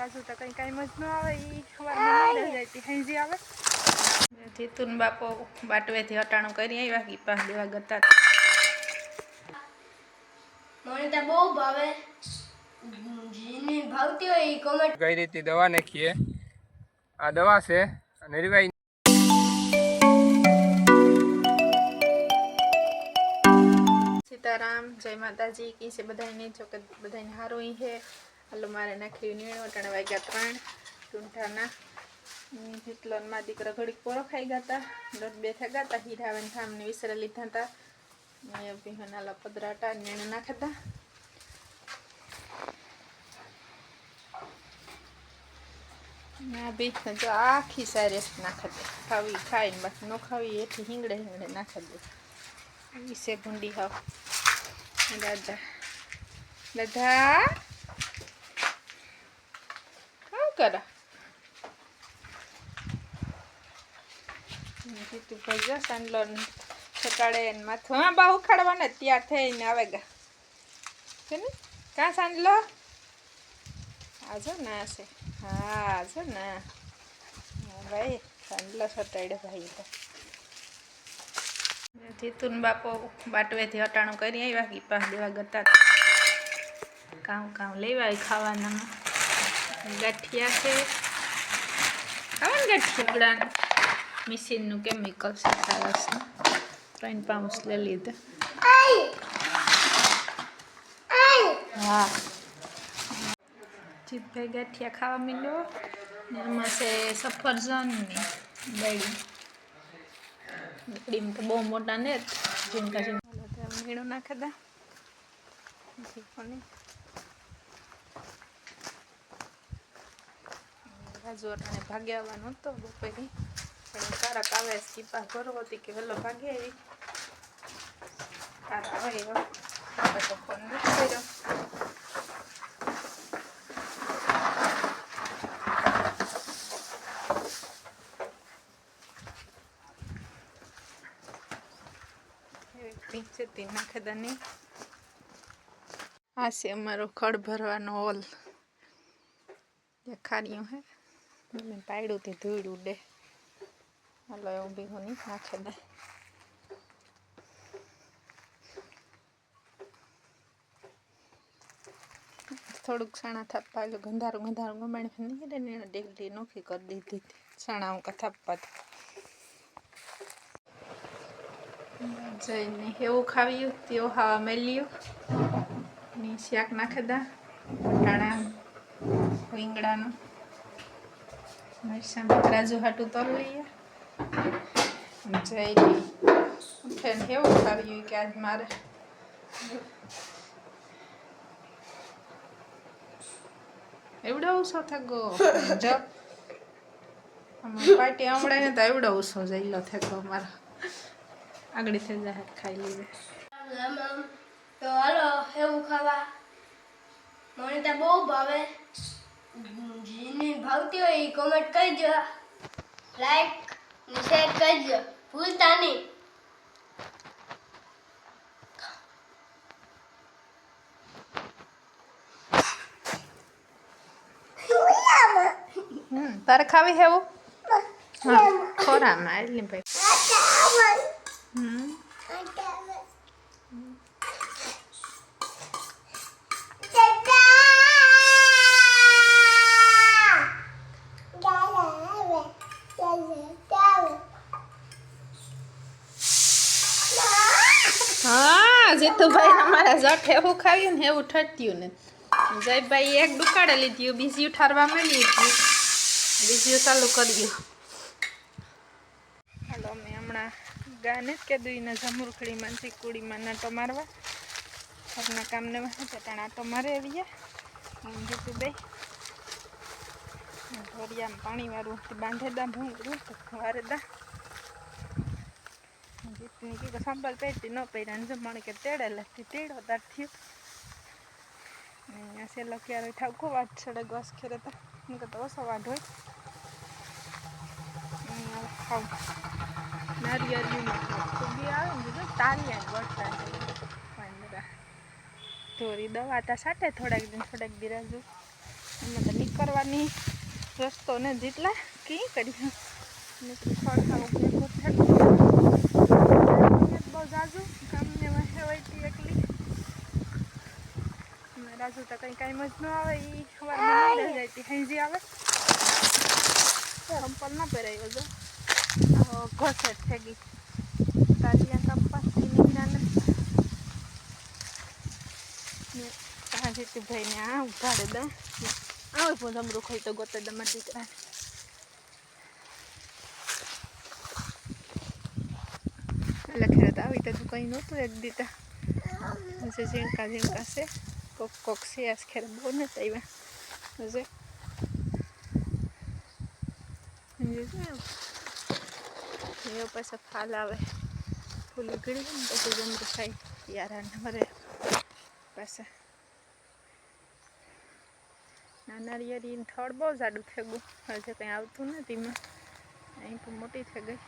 રાજુ તો કંઈ કાંઈ જ ન આવે એ સવારમાં રહી જાય તે હાંજી આવે. જીતુન બાપો બાટવેથી હટાણું કરી આવ્યા ગીપા દેવા ગતા મને તો બહુ ભાવે. જેને ભાવતી હોય એ કોમેન્ટ કઈ રીતે દવા નાખીએ? આ દવા છે અને રિવાઈ સીતારામ જય માતાજી કી છે બધાને જો કે બધાને હારું ઈ હે હાલો, મારે નાખ્યું નીણું અટાણે વાગ્યા ત્રણ. ટૂંઠાના જેટલો ને દીકરા ઘડીક પોરો ખાઈ ગયા હતા દોઢ બે ગયા હતા હીરાવન વિસરે લીધા હતા. ને બિહાના પદરાટા નીણ નાખતા. ના બી જો આખી સારી નાખાતી. દે ખાવી, ખાઈને બાકી ન ખાવી, એથી હિંગડે હિંગડે નાખા દે વિશે ગુંડી હાવ. દાદા દાદા કરા જીતું ભાઈ સાંડલો સકાળે એને માથું. હા, બા ઉખાડવાના તૈયાર થઈને આવે ગા. છે ને? કાં સાંડલો? આજો ના છે. હા આજો ના ભાઈ, સાંડલો સટાડે ભાઈ તો. જીતુન બાપો બાટવેથી હટાણું કરી આવ્યા, ગીપા દેવા ગતા કામ કામ લેવા ખાવાના ગાંઠિયા છે. ખાવાનું ગાંઠિયા? મિશીનનું કેમિકલ છે સારા છે ત્રણ પાઉન્સ લઈ લીધા. હા. જીતભાઈ ગાંઠિયા ખાવા માંડ્યો. ને એમાં છે સફરજનની દળી ક્રીમ તો બહુ મોટા ને ઝીણકા ઝીણકા મીણું નાખી અટાણે ભાગે આવવાનો હતો બપોરે. પણ કારક આવે સીપા ભરવો હતી કે વહેલો ભાગે આવી કારક આવે આપણે તો ફોન નથી કર્યો. આ છે અમારો ખડ ભરવાનો હોલ. ખારીયું હે. મેં પાડ્યું તે ધૂળ ઉડે. હાલો એવું બી હું નાખે દે થોડુંક સાણા થાપવા એટલે ગંધારું ગંધારું ગમાણી નહીં ને એને ડેગલી નોખી કરી દીધી સાણા હું થાપવા જઈને એવું ખાવ્યું તેવું ખાવા મેલ્યું. ને શાક નાખી દા વટાણા, રીંગણાનું. મરચાં રાજુ હાટું તલ લઈએ. જઈ ફેન એવું ખાવ્યું કે આજ મારે. એવડો ઓછો થગો? જો. હમણાં ને તો એવડો ઓછો જઈલો થગો મારો આગળ થઈ જાય ખાઈ લીધે. તો હાલો, એવું ખાવા. મને તો બહુ ભાવે. જેને ભાવતી હોય એ કોમેન્ટ કરજો. લાઈક ને શેર કરજો. ભૂલતા નહીં. હમ તારે ખાવી હેવું? હા ખોરામાં એટલે ભાઈ હમ હા જીતુભાઈ અમારા જટ એવું ખાવ્યું ને એવું ઠટ્યું ને. જયભાઈ એક દુકાળે લીધ્યું, બીજી ઉઠારવા મળી હતી. બીજું ચાલુ કર્યું હાલો, અમે હમણાં ગાને જ કીધું એને જમરૂખડીમાં ચીકુડીમાં નાટો મારવા. ઘરના કામને ચટાણ આટો મારે આવ્યા જીતું બે ઢોરિયામાં પાણી વાળું બાંધે દા ભૂંગળું વારે જીતની કીધું, સંભાળ પહેરતી ન પહેર્યા અને જમણ કે તેડે લખતી તેડો તાર થયું. અહીંયા સેલો ક્યારે ખૂબ વાટ છડે ગસ ખેરે તો. હું કહેતો ઓછો વાટ હોય. ખાવ નારિયેળીમાં ખૂબી આવે ને જો તારિયા વળતા પાંદડા ધોરી દવા તા સાટે થોડાક દિન, થોડાક બિરાજુ એમાં તો નીકળવાની રસ્તો ને જેટલા કી કરી નીકળી ખડ ખાવું. જાજુ કામને વાહે હોય તી એકલી રાજુ તો કંઈ કાંઈ મજ ન આવે એ સવારમાં નીકળી જાય હાંજી આવે. ચંપલ ના પહેરાયો જો. આવો ઘસે થઈ ગઈ તાલિયા કંપાસથી નીકળ્યા ને ભાઈને આ ઉઘાડે દા. આવે પણ જમરું ખાઈ તો ગોતે દમા દીકરા એટલે ખેર તો આવી તો કંઈ નહોતું એક દીતા હશે ઝીણકા ઝીણકા છે કોક કોક છે આજ ખેર બહુ ને આવ્યા હશે એ પાછા ફાલ આવે ફૂલ ઉઘડી ને પછી જમરું ખાઈ યારા મરે પાછા નાના રિયરી થડ બહુ જાડું થઈ ગયું હજે કંઈ આવતું નથી એમાં અહીં તો મોટી થઈ ગઈ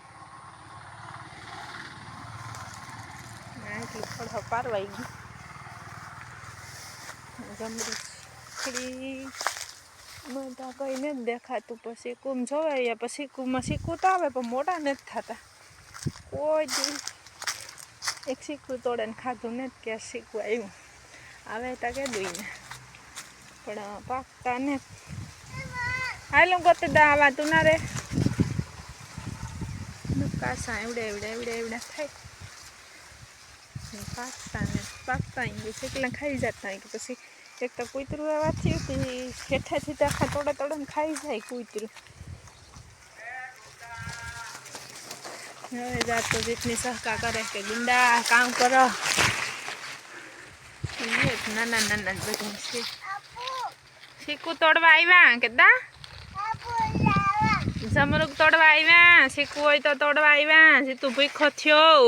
આ એટલું થડ પારવાઈ ગયું બધા કંઈ નથી દેખાતું. પછી કુમ જોવાય, પછી કુમાં શીખવું તો આવે, પણ મોટા નથી થતા. કોઈ દી એક શીખવું તોડે ને ખાધું નથી કે શીખવું આવ્યું. આવે તો કે દઈને પણ પાકતા ને હાલો ગોતે દા આવા તું ના રે. કાસા એવડે એવડે એવડે એવડે થાય. પાકતા ને પાકતા અહીં શેકલા ખાઈ જતા કે પછી એક તો કૂતરું આવા થયું કે હેઠાથી તો આખા તોડે તોડે ને ખાઈ જાય કૂતરું હવે જાતો જેટની સહકા કરે કે ગુંડા કામ કરો નાના નાના બધા છે શીકું તોડવા આવ્યા કે દા જમરૂક તોડવા આવ્યા શીખવું હોય તો તોડવા આવ્યા જે તું ભૂખો થયો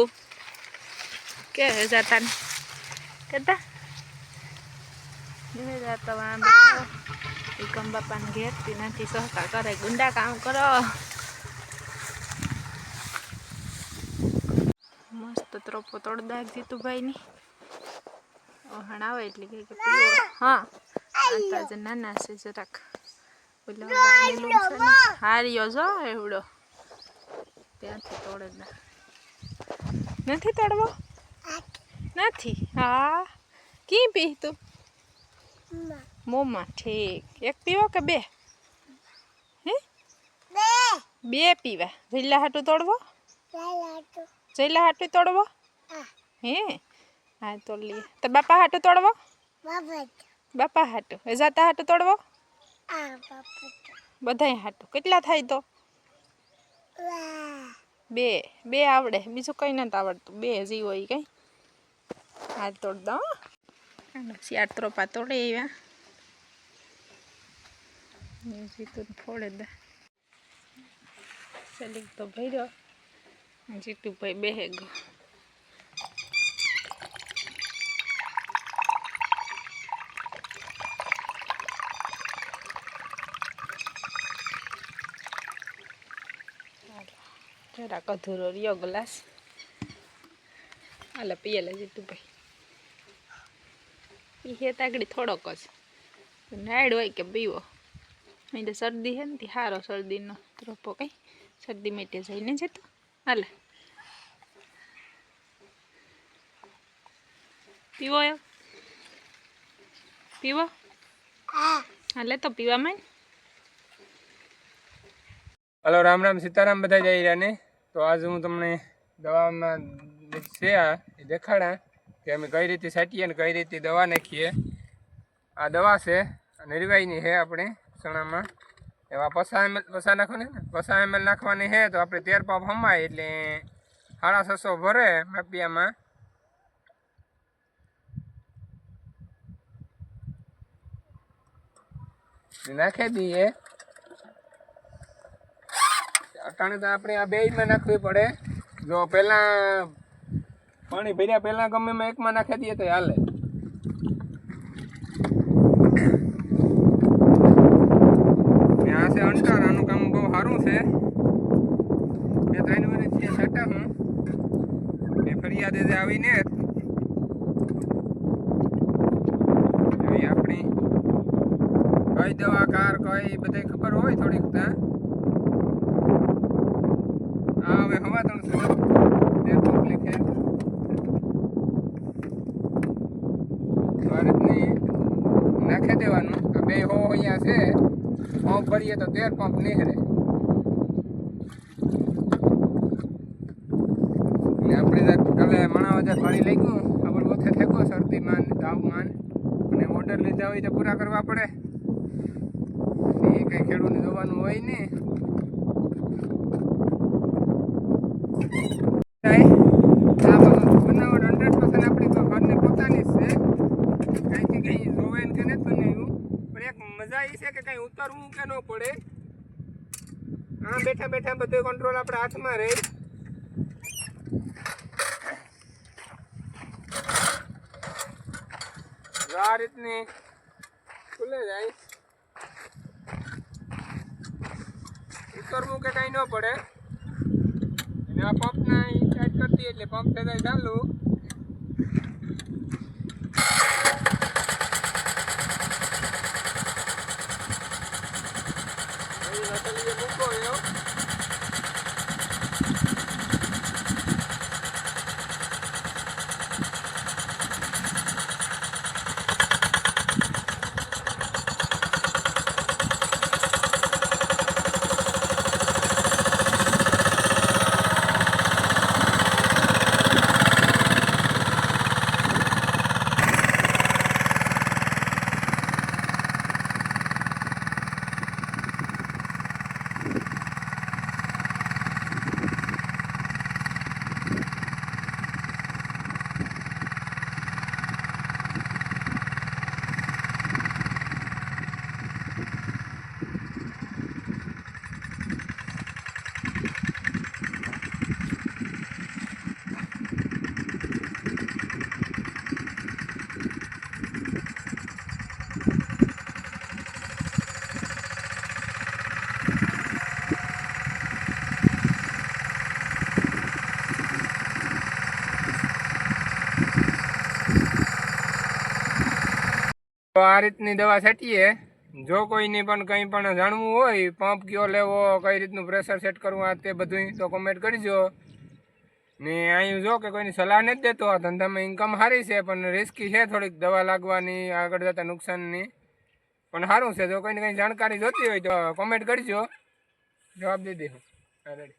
કે જાતા કેતા હવે જાતા વાં બેઠો વિકમ બાપાને ઘેરથી નથી સહકાર કરે ગુંડા કામ કરો મસ્ત ત્રોપો તોડદા જીતુભાઈની ઓહણ આવે એટલે કે પીવો હા તાજે નાના છે જરાક ઓલા લૂમ છે ને હાર્યો જો એવડો ત્યાંથી તોડે નથી તોડવો નથી? હા. કી પી તું મોમાં ઠીક. એક પીવો કે બે? હે? બે. પીવા. જઈલા હાટું તોડવો? જઈલા હાટું. તોડવો? હે. હા? તો લે. તો બાપા હાટું તોડવો? બાપા હાટું. એ જાતા હાટું તોડવો? બધાય હાટું. કેટલા થાય તો? બે. બે આવડે. બીજું કંઈ નથી આવડતું. બે જીવો હોય કંઈ. હાથ તોડ દો શિયાળ ત્રોપા તોડે એવા જીતું ફોડે દે સલીક તો ભર્યો જીતુભાઈ બેહે ગયો જરાક અધૂરો રહ્યો ગ્લાસ હાલે પીએલા જીતુભાઈ પીએ હેતાગડી થોડોક જ. નાયડ હોય કે પીવો અહીં તો શરદી છે ને તે સારો શરદીનો ત્રોપો કઈ. શરદી મેટે જઈને જતો હાલે. પીવો એવો પીવો? હાલે તો પીવામાં. હલો, રામ રામ, સીતારામ બધા જઈ રહ્યા ને તો આજે હું તમને દવામાં છે આ, એ દેખાડા. કે અમે કઈ રીતે છાંટીએ અને કઈ રીતે દવા નાખીએ. આ દવા છે અને રિવાઈની છે આપણે ચણામાં. એવા પસા એમએલ પસા નાખો ને? પસા એમએલ નાખવાની છે તો આપણે તેર પાપ હમાય એટલે સાડા છસો ભરે માપિયામાં. નાખી દઈએ. અટાણે તો આપણે આ બેયમાં નાખવી પડે. જો પહેલાં પાણી ભર્યા પહેલાં ગમે એકમાં નાખી દઈએ તો હાલે ને આ છે અંટાર આનું કામ બહુ સારું છે બે ત્રણ વર્ષ થયા છાટા હું એ ફરિયાદે જે આવીને એવી આપણી કઈ દવા બધાય ખબર હોય થોડીક ત્યાં આ હવે હવા ત્રણસો તેર પંપ લીખે ભારતની નાખી દેવાનું આ બે હો અહીંયા છે ભરીએ તો તેર પંપ નીકળે ને આપણે કાલે વજા પાણી લઈ ગયું. આપણે ઓછે થેકો શરદી માન તાવ માન. અને ઓર્ડર લીધા હોય તો પૂરા કરવા પડે. એ કઈ ખેડૂતને જોવાનું હોય ને આ બનાવટ હંડ્રેડ પર્સન્ટ આપણી તો ઘરની પોતાની જ છે કાંઈથી કંઈ જોવે ને કે નથી બનાવ્યું પણ એક મજા એ છે કે કંઈ ઉતરવું કે ન પડે આ બેઠા બેઠા બધો કંટ્રોલ આપણા હાથમાં રહે. આ રીતની ખુલે જાય. ઉતરવું કે કંઈ ન પડે. અને આ પંપને ટાઈટ કરતી એટલે પંપ થતા ચાલુ. અહીં નસલીએ મૂકો એવો. તો આ રીતની દવા છાંટીએ. જો કોઈને પણ કંઈ પણ જાણવું હોય, પંપ કયો લેવો, કઈ રીતનું પ્રેશર સેટ કરવું, આ તે બધું તો કોમેન્ટ કરજો ને અહીં જો કે કોઈની સલાહ નથી દેતો, આ ધંધામાં ઇન્કમ સારી છે, પણ રિસ્કી છે થોડીક દવા લાગવાની, આગળ જતા નુકસાનની. પણ સારું છે, જો કોઈને કંઈ જાણકારી જોતી હોય તો કોમેન્ટ કરજો જવાબ દઈ દઈશું રેડી